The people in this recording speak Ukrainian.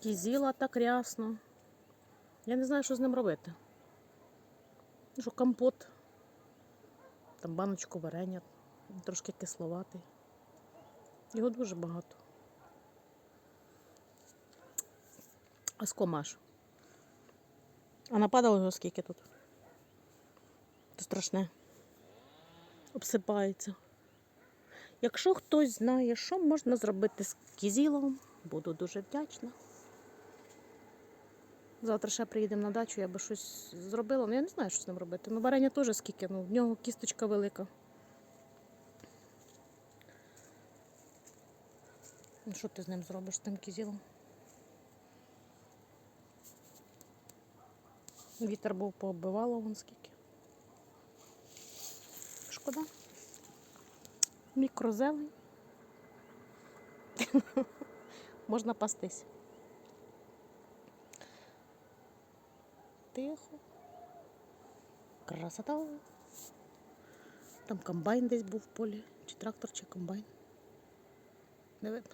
Кізіла так рясно. Я не знаю, що з ним робити. Ну, Що компот, там баночку варення, трошки кисловатий. Його дуже багато. А скомаш. А нападало його скільки тут? Це страшне. Обсипається. Якщо хтось знає, що можна зробити з кізілом, буду дуже вдячна. Завтра ще приїдемо на дачу, я би щось зробила. Ну я не знаю, що з ним робити. Ну, варення теж скільки, ну, в нього кісточка велика. Ну, що ти з ним зробиш з тим кізілом? Вітер був пооббивало вон скільки. Шкода. Мікрозелень. Можна пастись. Тихо. Красота. Там комбайн десь був в полі. Чи трактор, чи комбайн. Не видно.